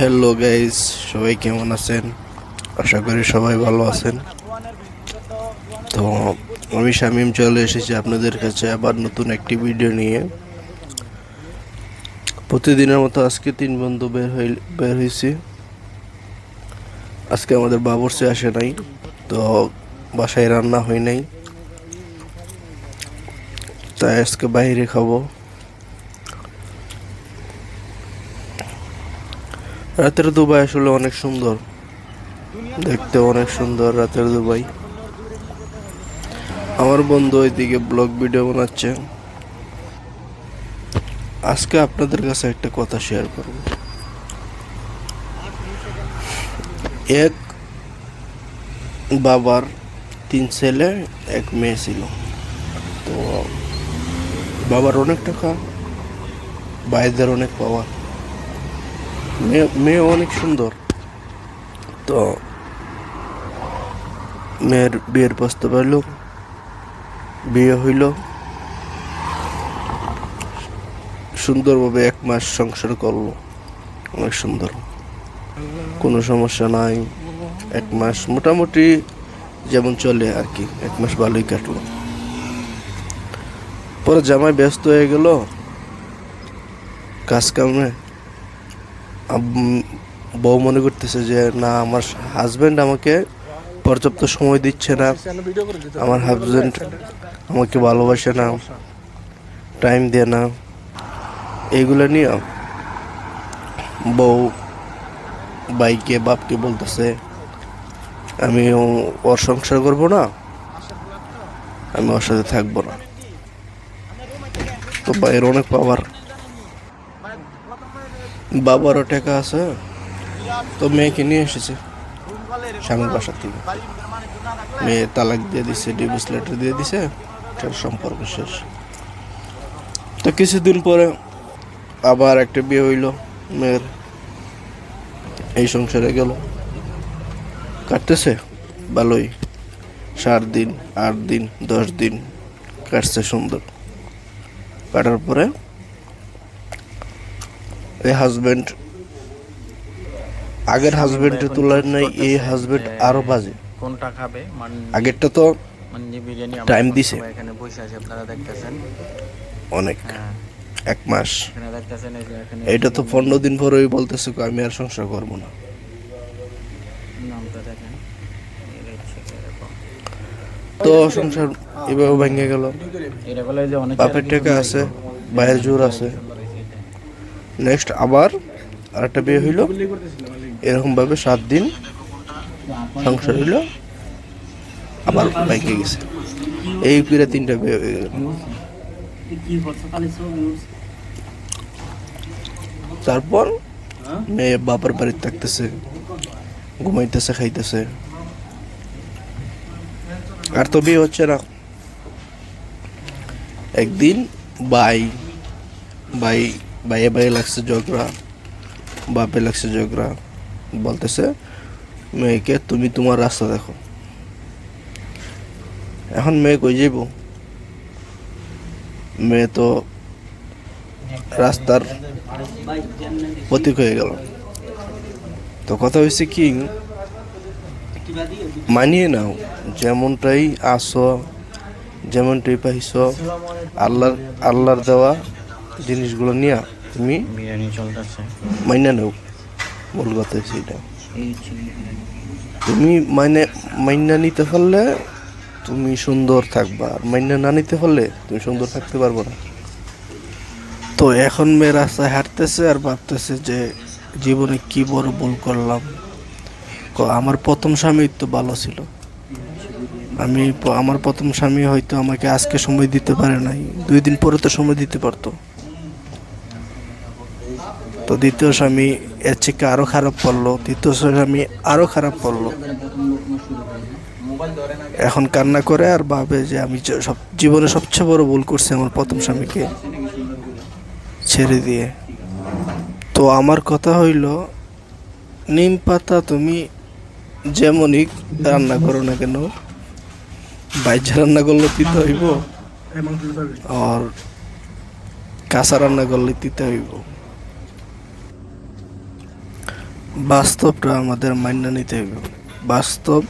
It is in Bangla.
হ্যালো গাইস সবাই কেমন আছেন? আশা করি সবাই ভালো আছেন। তো আমি শামিম চলে এসেছি আপনাদের কাছে আবার নতুন একটি ভিডিও নিয়ে। প্রতিদিনের মতো আজকে তিন বন্ধু বের হই, বের হয়েছি আজকে আমাদের বাবরসি আসে নাই, তো বাসায় রান্না হয় নাই। তাই আজকে বাইরে খাব। রাতের দুবাই আসলে অনেক সুন্দর। দেখতে অনেক সুন্দর রাতের দুবাই। আমার বন্ধু ওইদিকে ব্লগ ভিডিও বানাচ্ছে। আজকে আপনাদের কাছে একটা কথা শেয়ার করব। এক বাবার তিন ছেলে, এক মেয়ে ছিল। তো বাবার অনেক টাকা, ভাইদের অনেক পাওয়া। মেয়ে অনেক সুন্দর। তো মেয়ের বিয়ের প্রস্তাব এলো, বিয়ে হইল। সুন্দরভাবে এক মাস সংসার করল। অনেক সুন্দর। কোনো সমস্যা নাই। এক মাস মোটামুটি যেমন চলে আর কি এক মাস ভালোই কাটলো। পরে জামাই ব্যস্ত হয়ে গেল। কাজ কামে বউ মনে করতেছে যে, না, আমার হাজবেন্ড আমাকে পর্যাপ্ত সময় দিচ্ছে না। আমার হাজবেন্ড আমাকে ভালোবাসে না টাইম দেয় না। এইগুলো নিয়ে বউ বাইকে বাপকে বলতেছে, আমি ওর সংসার করব না, আমি ওর সাথে থাকব না। তো বাইরের অনেক পাওয়ার বাবারও টাকা আছে, তো মেয়েকে নিয়ে এসেছে স্বামীর বাসার থেকে। মেয়ে তালাক দিয়ে দিছে ডিভোর্স লেটার দিয়ে দিছে, তার সম্পর্ক শেষ। তো কিছুদিন পরে আবার একটা বিয়ে হইল মেয়ের। এই সংসারে গেল। কাটতেছে? ভালোই। সাত দিন, আট দিন, দশ দিন কাটছে সুন্দর। কাটার পরে এই হাজবেন্ড আগের হাজবেন্ডের তুলনায় এই হাজবেন্ড আরও বাজে। কোনটা খাবে? আগেরটা তো Time দিছে। এখানে বসে আছে আপনারা দেখতেছেন? অনেক। হ্যাঁ। এক মাস। এটা তো পনেরো দিন পরেই বলতেছে আমি আর সংসার করব না। তো সংসার এভাবে ভেঙে গেল। এটা বলে অনেক বাপের টাকা আছে ভাইয়ের জোর আছে। নেক্সট আবার আরেকটা বিয়ে হইল। এরকমভাবে সাত দিন সংসার হইল। আবার বাইকে গেছে। এই পিড়ে তিনটা বিয়ে হয়ে গেল। তারপর মেয়ে বাবার বাড়িতে থাকতেছে, ঘুমাইতেছে, খাইতেছে। আর তো বিয়ে হচ্ছে না। একদিন বাই বাই বাইয়ে বাইয়ে লাগছে ঝগড়া বাপে লাগছে ঝগড়া। বলতেছে, মেয়েকে তুমি তোমার রাস্তা দেখো। এখন মেয়ে কই যাইব? মেয়ে তো রাস্তার প্রতীক হয়ে গেল। তো কথা হয়েছে কি, মানিয়ে নাও, যেমনটাই আসো যেমনটাই পাইছো, আল্লাহর আল্লাহর দেওয়া জিনিসগুলো নিয়ে তুমি বিরিয়ানি চলতেছে। মাইনা নাও মূল কথা সেটা তুমি মানে মাইনা নিতে পারলে তুমি সুন্দর থাকবা আর মাইনা না নিতে পারলে তুমি সুন্দর থাকতে পারব না। তো এখন মেয়ে রাস্তায় হাঁটতেছে আর ভাবতেছে যে জীবনে কি বড় ভুল করলাম। আমার প্রথম স্বামী তো ভালো ছিল। আমি আমার প্রথম স্বামী হয়তো আমাকে আজকে সময় দিতে পারে নাই দুই দিন পরে তো সময় দিতে পারতো। তো দ্বিতীয় স্বামী এর থেকে আরও খারাপ পড়ল তৃতীয় স্বামী আরও খারাপ পড়ল এখন কান্না করে আর ভাবে যে আমি সব জীবনে সবচেয়ে বড় ভুল করছি আমার প্রথম স্বামীকে ছেড়ে দিয়ে। তো আমার কথা হইল, নিম পাতা তুমি যেমনই রান্না করো না কেন, বাইজা রান্না করলে তিতে হইব, আর কাঁচা রান্না করলে তিতে হইব। বাস্তবটা আমাদের মান্য নিতে হবে। বাস্তব